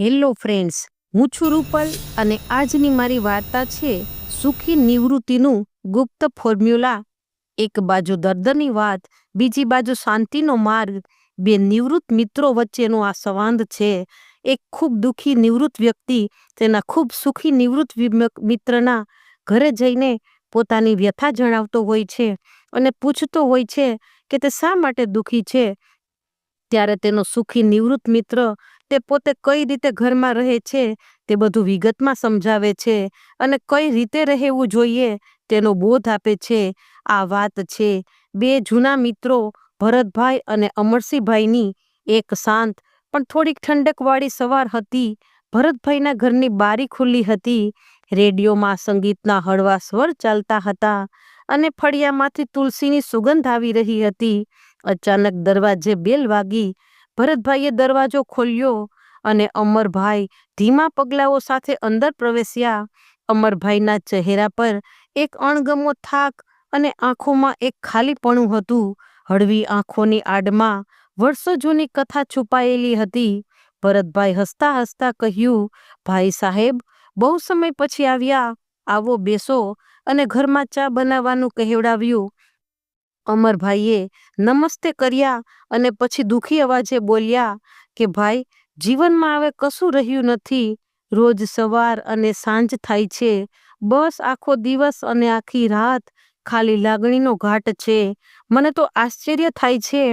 Hello friends, હું છું રૂપલ અને આજની મારી વાર્તા છે સુખી નિવૃત્તિનું ગુપ્ત ફોર્મ્યુલા. એક બાજુ દર્દની વાત, બીજી બાજુ શાંતિનો માર્ગ. બે નિવૃત્ત મિત્રો વચ્ચેનો આ સંવાદ છે. એક ખૂબ દુઃખી નિવૃત્ત વ્યક્તિ, તેના ખૂબ સુખી નિવૃત્ત મિત્રના ઘરે જઈને પોતાની વ્યથા જણાવતો હોય છે અને પૂછતો હોય છે કે તે શા માટે દુઃખી છે. ત્યારે તેનો સુખી નિવૃત્ત મિત્ર તે પોતે કઈ રીતે ઘરમાં રહે છે, તે બધું વિગતમાં સમજાવે છે અને કઈ રીતે રહેવું જોઈએ તેનો બોધ આપે છે. આ વાત છે, બે જૂના મિત્રો, ભરતભાઈ અને અમરસિંહભાઈની, એક શાંત પણ થોડીક ઠંડકવાળી સવાર હતી. ભરતભાઈના ઘરની બારી ખુલ્લી હતી, રેડિયોમાં સંગીતના હળવા સ્વર ચાલતા હતા અને ફળિયામાંથી તુલસીની સુગંધ આવી રહી હતી. અચાનક દરવાજે બેલ વાગી ભરતભાઈએ દરવાજો ખોલ્યો અને અમરભાઈ ધીમા પગલાઓ સાથે અંદર પ્રવેશ્યા. અમરભાઈના ચહેરા પર એક અણગમો થાક અને આંખોમાં એક ખાલીપણું હતું. હળવી આંખોની આડમાં વર્ષો જૂની કથા છુપાયેલી હતી. ભરતભાઈ હસતા હસતા કહ્યું, ભાઈ સાહેબ, બહુ સમય પછી આવ્યા. આવો બેસો અને ઘરમાં ચા બનાવવાનું કહેવડાવ્યું. અમરભાઈએ નમસ્તે કર્યા અને પછી દુખી અવાજે બોલ્યા કે, ભાઈ, જીવનમાં હવે કશું રહ્યું નથી. રોજ સવાર અને સાંજ થાય છે. બસ આખો દિવસ અને આખી રાત ખાલી લાગણીનો ઘાટ છે. મને તો આશ્ચર્ય થાય છે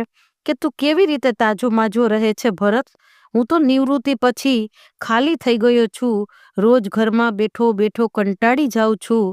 કે તું કેવી રીતે તાજો માજો રહે છે, ભરત. હું તો નિવૃત્તિ પછી ખાલી થઈ ગયો છું. રોજ ઘરમાં બેઠો બેઠો કંટાળી જાઉં છું.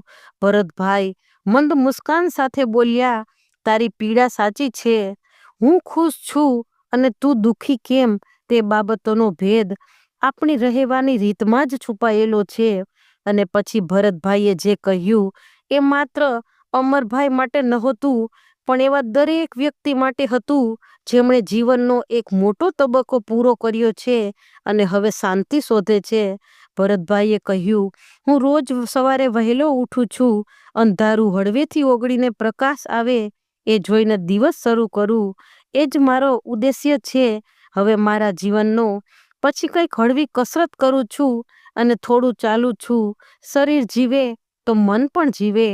ભરતભાઈ મંદ મુસ્કાન સાથે બોલ્યા તારી પીડા સાચી છે. હું ખુશ છું અને તું દુખી કેમ? તે બાબતોનો ભેદ આપણી રહેવાની રીતમાં જ છુપાયેલો છે. અને પછી ભરતભાઈએ જે કહ્યું, એ માત્ર અમરભાઈ માટે નહોતું, પણ એવા દરેક વ્યક્તિ માટે હતું, જેમણે જીવનનો એક મોટો તબક્કો પૂરો કર્યો છે અને હવે શાંતિ શોધે છે. ભરતભાઈએ કહ્યું, હું રોજ સવારે વહેલો ઉઠું છું. અંધારું હળવેથી ઓગળીને પ્રકાશ આવે એ જોઈને દિવસ શરૂ કરું, એ જ મારો ઉદ્દેશ્ય છે. હવે મારા જીવનનો પછી કંઈક હળવી કસરત કરું છું અને થોડું ચાલું છું. શરીર જીવે તો મન પણ જીવે.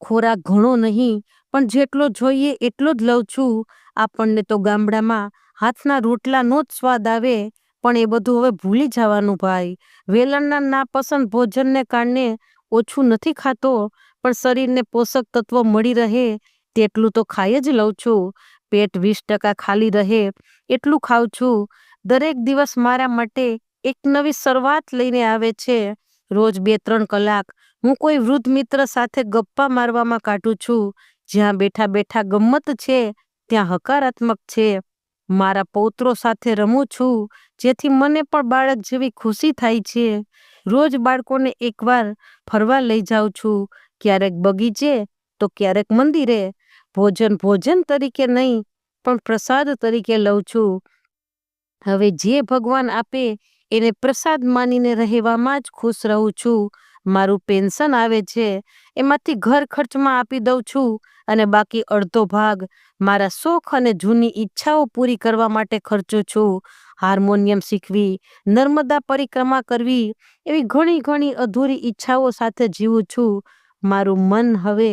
ખોરાક ઘણો નહીં, પણ જેટલો જોઈએ એટલો જ લઉં છું. આપણને તો ગામડામાં હાથના રોટલાનો જ સ્વાદ આવે, પણ એ બધું હવે ભૂલી જવાનું ભાઈ. વેલણના નાપસંદ ભોજનને કારણે ઓછું નથી ખાતો, પણ શરીરને પોષક તત્વો મળી રહે તેટલું તો ખાઈ જ લઉં છું. પેટ વીસ ટકા ખાલી રહે, એટલું ખાઉં છું. દરેક દિવસ મારા માટે એક નવી શરૂઆત લઈને આવે છે. રોજ બે ત્રણ કલાક હું કોઈ વૃદ્ધ મિત્ર સાથે ગપ્પા મારવામાં કાઢું છું. જ્યાં બેઠા બેઠા ગમ્મત છે, ત્યાં હકારાત્મક છે. મારા પૌત્રો સાથે રમું છું, જેથી મને પણ બાળક જેવી ખુશી થાય છે. રોજ બાળકોને એકવાર ફરવા લઈ જાઉં છું. ક્યારેક બગીચે, તો ક્યારેક મંદિરે. ભોજન ભોજન તરીકે નહીં, પણ પ્રસાદ તરીકે લઉં છું. હવે જે ભગવાન આપે, એને પ્રસાદ માનીને રહેવામાં જ ખુશ રહું છું. મારું પેન્શન આવે છે, એમાંથી ઘર ખર્ચમાં આપી દઉં છું, અને બાકી અડધો ભાગ મારા શોખ અને જૂની ઈચ્છાઓ પૂરી કરવા માટે ખર્ચું છું. હાર્મોનિયમ શીખવી, નર્મદા પરિક્રમા કરવી, એવી ઘણી ઘણી અધૂરી ઈચ્છાઓ સાથે જીવું છું. મારું મન હવે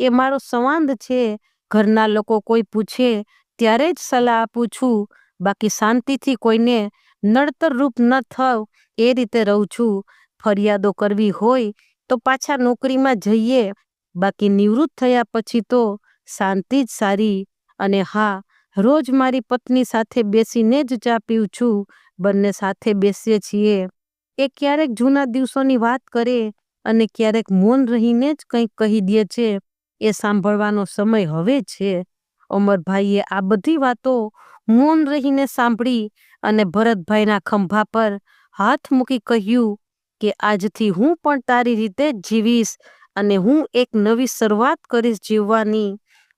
એ મારો સંવાદ છે. ઘરના લોકો કોઈ પૂછે, ત્યારે જ સલાહ આપું છું. બાકી શાંતિથી કોઈને નડતર રૂપ ન થાવ એ રીતે રહું છું. ફરિયાદો કરવી હોય તો પાછા નોકરીમાં જઈએ. બાકી નિવૃત્ત થયા પછી તો શાંતિ જ સારી અને હા, રોજ મારી પત્ની સાથે બેસીને જ ચા પીઉં છું. બંને સાથે બેસીએ છીએ. એ ક્યારેક જૂના દિવસોની વાત કરે અને ક્યારેક મૌન રહીને જ કંઈક કહી દે છે. એ સાંભળવાનો સમય હવે છે. અમરભાઈએ આ બધી વાતો મૌન રહીને સાંભળી અને ભરતભાઈના ખંભા પર હાથ મૂકી કહ્યું કે, આજથી હું પણ તારી રીતે જીવીશ અને હું એક નવી શરૂઆત કરીશ જીવવાની.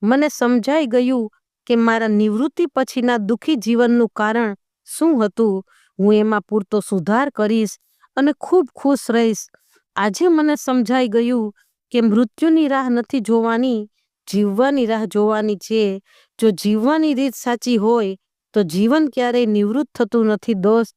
મને સમજાઈ ગયું કે મારા નિવૃત્તિ પછીના દુઃખી જીવનનું કારણ શું હતું. હું એમાં પૂરતો સુધાર કરીશ અને ખૂબ ખુશ રહીશ. આજે મને સમજાઈ ગયું કે મૃત્યુની રાહ નથી જોવાની, જીવવાની રાહ જોવાની છે. જો જીવવાની રીત સાચી હોય, તો જીવન ક્યારેય નિવૃત્ત થતું નથી દોસ્ત.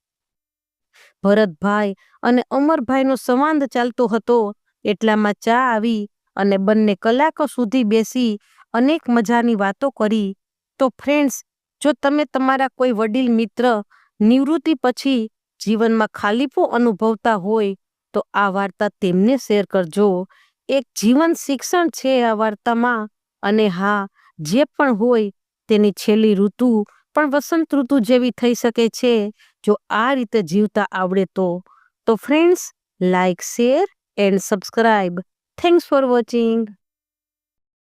ભરતભાઈ અને અમરભાઈનો સંવાદ ચાલતો હતો. એટલામાં ચા આવી અને બંને કલાકો સુધી બેસી અનેક મજાની વાતો કરી. તો ફ્રેન્ડ્સ, જો તમે તમારા કોઈ વડીલ, મિત્ર નિવૃત્તિ પછી જીવનમાં ખાલીપો અનુભવતા હોય, તો આ વાર્તા તેમને શેર કરજો. એક જીવન શિક્ષણ છે આ વાર્તામાં. અને હા, જે પણ હોય તેની છેલ્લી ઋતુ પણ વસંત ઋતુ જેવી થઈ શકે છે. જો આ રીતે જીવતા આવડે તો તો friends like share and subscribe thanks for watching